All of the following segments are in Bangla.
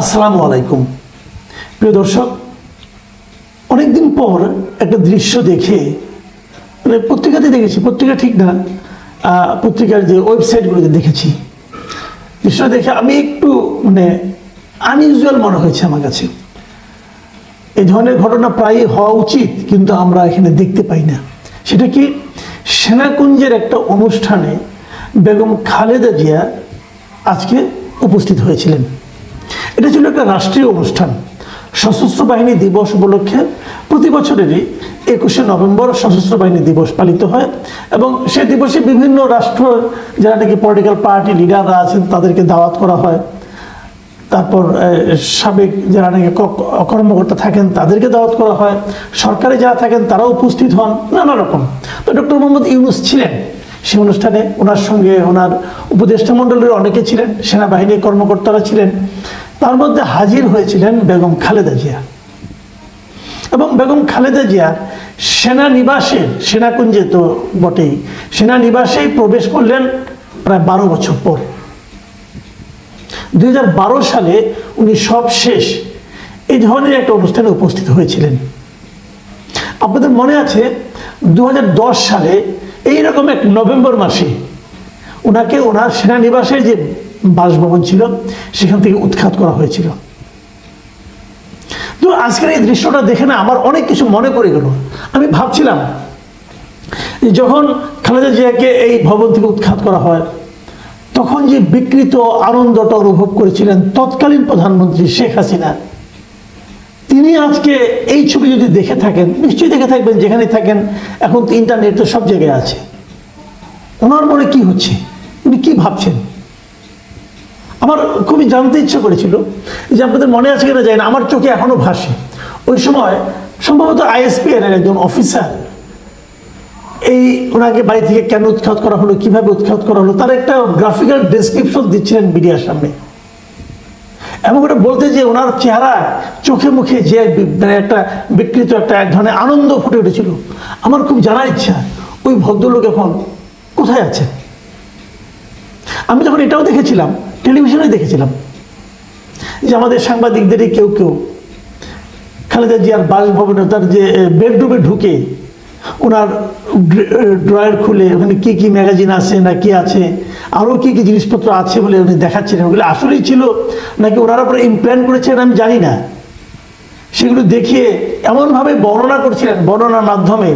আসসালামু আলাইকুম। প্রিয় দর্শক, অনেকদিন পর একটা দৃশ্য দেখে মানে পত্রিকাতে দেখেছি, পত্রিকা ঠিক না পত্রিকার যে ওয়েবসাইটগুলোতে দেখেছি। দৃশ্যটা দেখে আমি একটু মানে আনইউজুয়াল মনে হয়েছে আমার কাছে। এই ধরনের ঘটনা প্রায়ই হওয়া উচিত, কিন্তু আমরা এখানে দেখতে পাই না। সেটা কি? সেনাকুঞ্জের একটা অনুষ্ঠানে বেগম খালেদা জিয়া আজকে উপস্থিত হয়েছিলেন। এটা ছিল একটা রাষ্ট্রীয় অনুষ্ঠান। সশস্ত্র বাহিনী দিবস উপলক্ষে প্রতি বছরেরই একুশে নভেম্বর সশস্ত্র বাহিনী দিবস পালিত হয় এবং সে দিবসে বিভিন্ন রাষ্ট্র, যারা নাকি পলিটিক্যাল পার্টি লিডাররা আছেন, তাদেরকে দাওয়াত করা হয়। তারপর সাবেক যারা নাকি কর্মকর্তা থাকেন, তাদেরকে দাওয়াত করা হয়। সরকারে যারা থাকেন, তারাও উপস্থিত হন, নানা রকম। তো ডক্টর মোহাম্মদ ইউনুস ছিলেন। সেই অনুষ্ঠানে ওনার সঙ্গে ওনার উপদেষ্টা মণ্ডলীর অনেকে ছিলেন, সেনাবাহিনীর কর্মকর্তারা ছিলেন। তার মধ্যে হাজির হয়েছিলেন বেগম খালেদা জিয়া। এবং বেগম খালেদা জিয়ার সেনানিবাসে, সেনাকুঞ্জে তো বটেই, সেনানিবাসেই প্রবেশ করলেন প্রায় বারো বছর পর। দু হাজার বারো সালে উনি সব শেষ এই ধরনের একটা অনুষ্ঠানে উপস্থিত হয়েছিলেন। আপনাদের মনে আছে দু হাজার দশ সালে এইরকম এক নভেম্বর মাসে ওনাকে ওনার সেনানিবাসের যে বাসভবন ছিল, সেখান থেকে উৎখাত করা হয়েছিল। তো আজকের এই দৃশ্যটা দেখে না আমার অনেক কিছু মনে পড়ে গেল। আমি ভাবছিলাম যখন খালেদা জিয়াকে এই ভবন থেকে উৎখাত করা হয়, তখন যে বিকৃত আনন্দটা অনুভব করেছিলেন তৎকালীন প্রধানমন্ত্রী শেখ হাসিনা তিনি আজকে এই ছবি যদি দেখে থাকেন, নিশ্চয়ই দেখে থাকবেন যেখানে থাকেন, এখন তো ইন্টারনেট তো সব জায়গায় আছে। ওনার মনে কি হচ্ছে? উনি কি ভাবছেন? আমার খুবই জানতে ইচ্ছে করেছিল যে আপনাদের মনে আছে কিনা যায় না, আমার চোখে এখনও ভাসে। ওই সময় সম্ভবত আইএসপিএর একজন অফিসার এই ওনাকে বাড়ি থেকে কেন উৎখাত করা হলো, কীভাবে উৎখাত করা হলো, তার একটা গ্রাফিক্যাল ডেসক্রিপশন দিচ্ছিলেন মিডিয়ার সামনে। এবং ওটা বলতে যে ওনার চেহারা চোখে মুখে যে মানে একটা বিকৃত একটা এক ধরনের আনন্দ ফুটে উঠেছিল, আমার খুব জানার ইচ্ছা, ওই ভদ্রলোক এখন কোথায় আছে? আমি যখন এটাও দেখেছিলাম টেলিভিশনে দেখেছিলাম, যে আমাদের সাংবাদিকদেরই কেউ কেউ, খালেদা জিয়ার বাসভবনে তার যে বেডরুমে ঢুকে ওনার ড্রয়ার খুলে ওখানে কি কি ম্যাগাজিন আছে না কি আছে আরও কি কি জিনিসপত্র আছে বলে উনি দেখাচ্ছিলেন? ওগুলো আসলেই ছিল নাকি ওনারা পরে ইমপ্ল্যান্ট করেছেন আমি জানি না। সেগুলো দেখিয়ে এমনভাবে বর্ণনা করছিলেন, বর্ণনার মাধ্যমে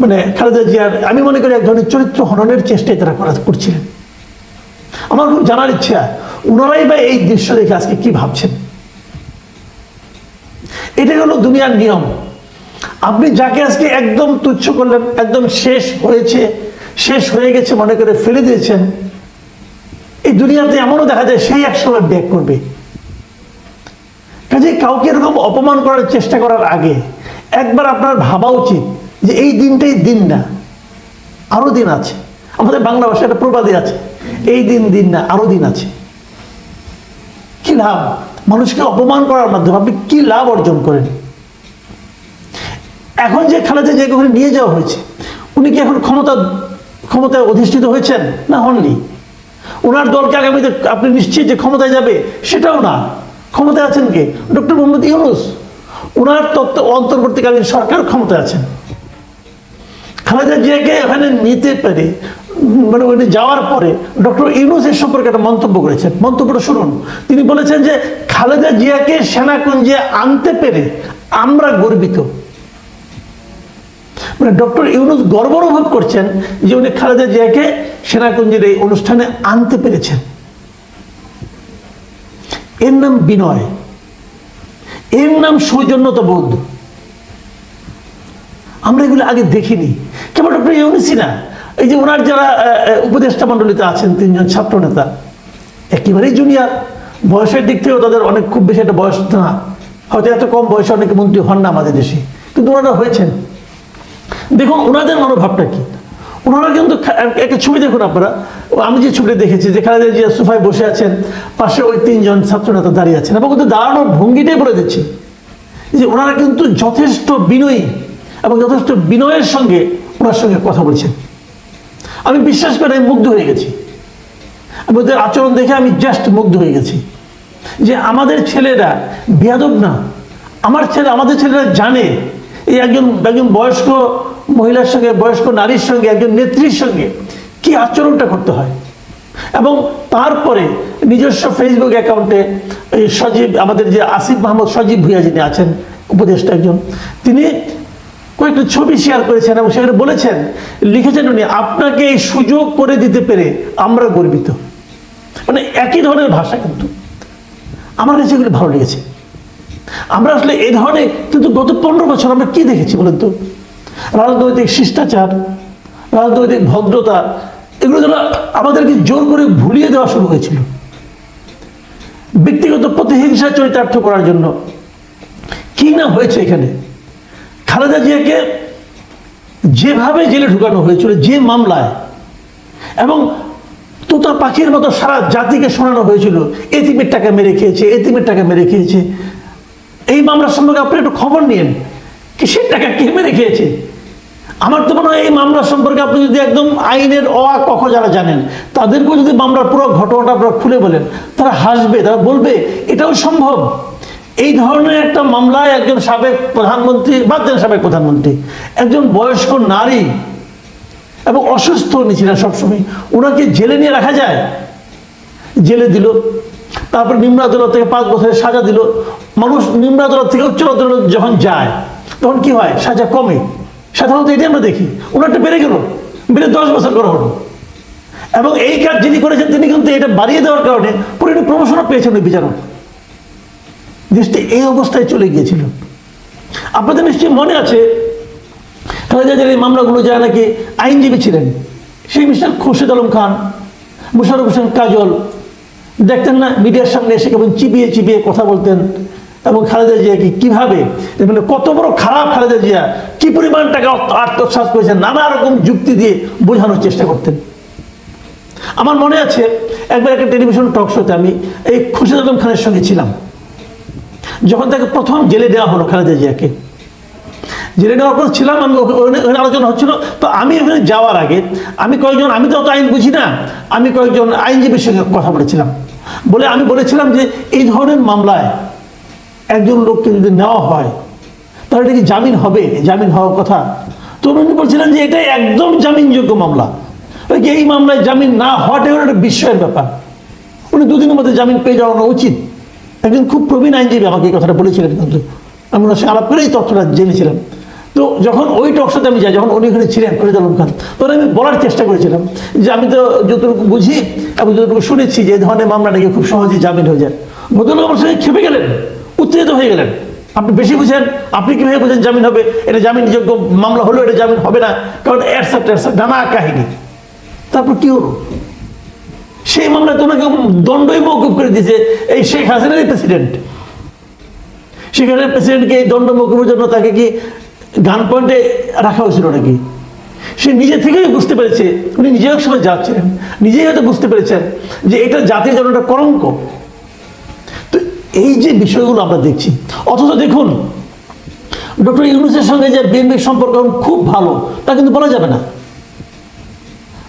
মানে খালেদা জিয়ার, আমি মনে করি এক ধরনের চরিত্র হননের চেষ্টাই তারা করা, করছিলেন। আমার খুব জানার ইচ্ছা, ওনারাই বা এই দৃশ্য দেখে আজকে কি ভাবছেন? এটাই হলো দুনিয়ার নিয়ম। আপনি যাকে আজকে একদম তুচ্ছ করলেন, একদম শেষ হয়েছে, শেষ হয়ে গেছে মনে করে ফেলে দিয়েছেন এই দুনিয়াতে এমনও দেখা যায় সেই একসময় ব্যাক করবে। কাজে কাউকে এরকম অপমান করার চেষ্টা করার আগে একবার আপনার ভাবা উচিত যে এই দিনটাই দিন না, আরও দিন আছে। আমাদের বাংলা ভাষায় একটা প্রবাদে আছে, এই দিন দিন না, আরও দিন আছে। কি লাভ? মানুষকে অপমান করার মাধ্যমে আপনি কি লাভ অর্জন করেন? এখন যে খালেদা জিয়াকে ওখানে নিয়ে যাওয়া হয়েছে, উনি কি এখন ক্ষমতা, ক্ষমতায় অধিষ্ঠিত হয়েছেন? না হননি। ওনার দলকে আগামীতে আপনি নিশ্চিত যে ক্ষমতায় যাবে, সেটাও না। ক্ষমতায় আছেন কে? ডক্টর মোহাম্মদ ইউনুস। ওনার তত্ত্ব অন্তর্বর্তীকালীন সরকার ক্ষমতায় আছেন। খালেদা জিয়াকে ওখানে নিতে পেরে মানে ওখানে যাওয়ার পরে ডক্টর ইউনুস এর সম্পর্কে একটা মন্তব্য করেছেন। মন্তব্যটা শুনুন। তিনি বলেছেন যে, খালেদা জিয়াকে সেনাকুঞ্জে আনতে পেরে আমরা গর্বিত। মানে ডক্টর ইউনুস গর্ব অনুভব করছেন যে উনি খালেদা জিয়াকে সেনাকুঞ্জের এই অনুষ্ঠানে আনতে পেরেছেন। এর নাম বিনয়। এর নাম সৌজন্যতা বোধ আমরা এগুলো আগে দেখিনি। কেবল ডক্টর ইউনুসই না, এই যে ওনার যারা উপদেষ্টা মণ্ডলীতে আছেন, তিনজন ছাত্র নেতা, একেবারেই জুনিয়র। বয়সের দিক থেকেও তাদের অনেক, খুব বেশি একটা বয়স না। হয়তো এত কম বয়সে অনেকে মন্ত্রী হন না আমাদের দেশে, কিন্তু ওনারা হয়েছেন। দেখুন, ওনাদের মনোভাবটা কি? ওনারা কিন্তু একটা ছবি দেখুন আপনারা। আমি যে ছবিটা দেখেছি, যে খালেদা জিয়া সোফায় বসে আছেন, পাশে ওই তিনজন ছাত্র ছাত্রনেতা দাঁড়িয়ে আছেন। এবং কিন্তু দাঁড়ানোর ভঙ্গিটাই বলে দিচ্ছি যে ওনারা কিন্তু যথেষ্ট বিনয়ী এবং যথেষ্ট বিনয়ের সঙ্গে ওনার সঙ্গে কথা বলছেন। আমি বিশ্বাস করে মুগ্ধ হয়ে গেছি। আমি ওদের আচরণ দেখে আমি জাস্ট মুগ্ধ হয়ে গেছি। যে আমাদের ছেলেরা বেয়াদব না। আমার ছেলে আমাদের ছেলেরা জানে, এই একজন একজন বয়স্ক মহিলার সঙ্গে, বয়স্ক নারীর সঙ্গে, একজন নেত্রীর সঙ্গে কি আচরণটা করতে হয়? এবং তারপরে নিজস্ব ফেসবুক অ্যাকাউন্টে এই সজীব, আমাদের যে আসিফ মাহমুদ সজীব ভুইয়া যিনি আছেন, উপদেষ্টা একজন, তিনি কয়েকটা ছবি শেয়ার করেছেন এবং সেখানে বলেছেন, লিখেছেন উনি, আপনাকে এই সুযোগ করে দিতে পেরে আমরা গর্বিত। মানে একই ধরনের ভাষা কিন্তু। আমার কাছে এগুলো ভালো লেগেছে। আমরা আসলে এই ধরনের, কিন্তু গত পনেরো বছর আমরা কি দেখেছি বলেন তো? রাজনৈতিক শিষ্টাচার, রাজনৈতিক ভদ্রতা, এগুলো যেন আমাদেরকে জোর করে ভুলিয়ে দেওয়া শুরু হয়েছিল। ব্যক্তিগত প্রতিহিংসা চরিতার্থ করার জন্য। কি না হয়েছে এখানে? খালেদা জিয়াকে যেভাবে জেলে ঢুকানো হয়েছিল, যে মামলায়, এবং তোতা পাখির মতো সারা জাতিকে শোনানো হয়েছিল এতিমের টাকা মেরে খেয়েছে এতিমের টাকা মেরে খেয়েছে। এই মামলার সম্পর্কে আপনি একটু খবর নিন কিসের টাকা? কে মেরে খেয়েছে আমার তো মনে হয় এই মামলা সম্পর্কে আপনি যদি একদম আইনের অ, আ কখ যারা জানেন, তাদেরকেও যদি মামলার পুরো ঘটনাটা আপনারা খুলে বলেন, তারা হাসবে, তারা বলবে, এটাও সম্ভব। এই ধরনের একটা মামলায় একজন সাবেক প্রধানমন্ত্রী, বাদ দেন সাবেক প্রধানমন্ত্রী, একজন বয়স্ক নারী এবং অসুস্থ উনি সবসময়, ওনাকে জেলে নিয়ে রাখা যায়। জেলে দিল, তারপর নিম্ন আদালত থেকে পাঁচ বছরের সাজা দিল, মানুষ নিম্ন আদালত থেকে উচ্চ আদালত যখন যায় তখন কি হয়? সাজা কমে। সাধারণত এটি আমরা দেখি। ওনারটা বেড়ে গেল। বেড়ে দশ বছর করা হলো। এবং এই কাজ যিনি করেছেন, তিনি কিন্তু এটা বাড়িয়ে দেওয়ার কারণে পুরো একটা প্রমোশনও পেয়েছেন ওই বিচারক। দেশটি এই অবস্থায় চলে গিয়েছিল। আপনাদের নিশ্চয়ই মনে আছে, খালেদা এই মামলাগুলো যারা নাকি আইনজীবী ছিলেন, সেই মিস্টার খুরশেদ আলম খান, মুশারফ হোসেন কাজল, দেখতেন না, মিডিয়ার সামনে এসে কেমন চিবিয়ে চিবিয়ে কথা বলতেন এবং খালেদা জিয়াকে কীভাবে মানে কত বড় খারাপ খালেদা জিয়া, কি পরিমাণ টাকা আত্মসাৎ করেছে নানা রকম যুক্তি দিয়ে বোঝানোর চেষ্টা করতেন। আমার মনে আছে, একবার একটা টেলিভিশন টক শোতে আমি এই খুরশেদ আলম খানের সঙ্গে ছিলাম। যখন তাকে প্রথম জেলে দেওয়া হলো খালেদা জিয়াকে। জেলে নেওয়ার পর ছিলাম, আমি ওখানে আলোচনা হচ্ছিল। তো আমি ওখানে যাওয়ার আগে, আমি কয়েকজন, আমি তো অত আইন বুঝি না, আমি কয়েকজন আইনজীবীর সঙ্গে কথা বলেছিলাম। বলে আমি বলেছিলাম যে, এই ধরনের মামলায় একজন লোককে যদি নেওয়া হয়, তাহলে এটা কি জামিন হবে? জামিন হওয়ার কথা? তো উনি বলছিলেন যে এটা একদম জামিনযোগ্য মামলা। এই মামলায় জামিন না হওয়াটাই একটা বিস্ময়ের ব্যাপার। উনি দুদিনের মধ্যে জামিন পেয়ে যাওয়ানো উচিত। একজন খুব প্রবীণ আইনজীবী আমাকে এই কথাটা বলেছিলেন কিন্তু। আমি ওনার সঙ্গে আলাপ করেই তথ্যটা জেনেছিলাম। তো যখন ওই টকশোতে আমি যাই, যখন উনি ওখানে ছিলেন, ফরিদ আলম খান, তখন আমি বলার চেষ্টা করেছিলাম যে আমি তো যতটুকু বুঝি এবং যতটুকু শুনেছি যে ধরনের মামলা নাকি খুব সহজেই জামিন হয়ে যায়। ভদ্রলোক আমার সঙ্গে খেপে গেলেন। উত্তেজিত হয়ে গেলেন। আপনি বেশি বুঝেন, আপনি কীভাবে বুঝেন জামিন হবে? এটা জামিন জামিনযোগ্য মামলা হলো, এটা জামিন হবে না। কারণ নানা কাহিনী। তারপর কি হলো? সেই মামলায় তোমাকে দণ্ডই মৌকুব করে দিয়েছে এই শেখ হাসিনারই প্রেসিডেন্ট শেখ হাসিনার প্রেসিডেন্টকে এই দণ্ড মৌকুবের জন্য তাকে কি গান পয়েন্টে রাখা হয়েছিল নাকি? সে নিজে থেকেই বুঝতে পেরেছে, উনি নিজেও সময় যাচ্ছিলেন। নিজেই হয়তো বুঝতে পেরেছেন যে এটা জাতির জন্য একটা কলঙ্ক। এই যে বিষয়গুলো আমরা দেখছি, অথচ দেখুন, ডক্টর ইউনুসের সঙ্গে যে বিএনপির সম্পর্ক খুব ভালো, তা কিন্তু বলা যাবে না।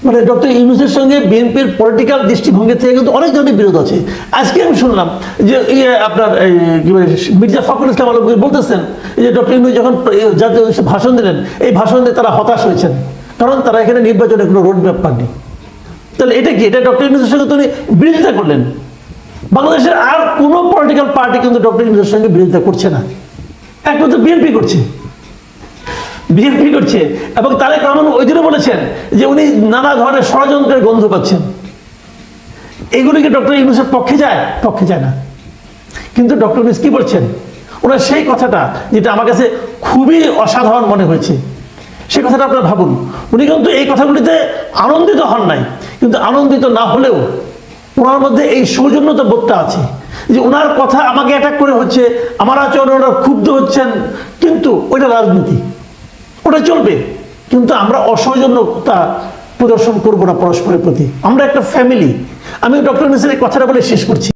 মানে ডক্টর ইউনুসের সঙ্গে বিএনপির পলিটিক্যাল দৃষ্টিভঙ্গি থেকে কিন্তু অনেক ধরনের বিরোধ আছে। আজকে আমি শুনলাম যে আপনার, এই কি বলে, মির্জা ফখরুল ইসলাম আলমগীর বলতেছেন যে ডক্টর ইউনুস যখন জাতীয় ভাষণ দিলেন, এই ভাষণ দিয়ে তারা হতাশ হয়েছেন। কারণ তারা এখানে নির্বাচনে কোনো রোড ম্যাপ পাননি। তাহলে এটা কি? এটা ডক্টর ইউনুসের সঙ্গে তিনি বিরোধিতা করলেন। বাংলাদেশের আর কোনো পলিটিক্যাল পার্টি কিন্তু ডক্টর ইউনুসের সঙ্গে বিরোধিতা করছে না। একমাত্র বিএনপি করছে। বিএনপি করছে এবং তারেক রহমান ওই দিনও বলেছেন যে উনি নানা ধরনের ষড়যন্ত্রের গন্ধ পাচ্ছেন। এগুলি কি ডক্টর ইউনুসের পক্ষে যায়? পক্ষে যায় না। কিন্তু ডক্টর ইউনুস কি বলছেন? ওনার সেই কথাটা যেটা আমার কাছে খুবই অসাধারণ মনে হয়েছে। সেই কথাটা আপনারা ভাবুন। উনি কিন্তু এই কথাগুলিতে আনন্দিত হন নাই। কিন্তু আনন্দিত না হলেও ওনার মধ্যে এই সৌজন্যতা বোধটা আছে যে ওনার কথা আমাকে অ্যাটাক করে হচ্ছে, আমার আচরণ ওনারা ক্ষুব্ধ হচ্ছেন, কিন্তু ওইটা রাজনীতি। ওটা চলবে, কিন্তু আমরা অসৌজন্যতা প্রদর্শন করব না পরস্পরের প্রতি। আমরা একটা ফ্যামিলি আমি ডক্টর নিসের কথাটা বলে শেষ করছি।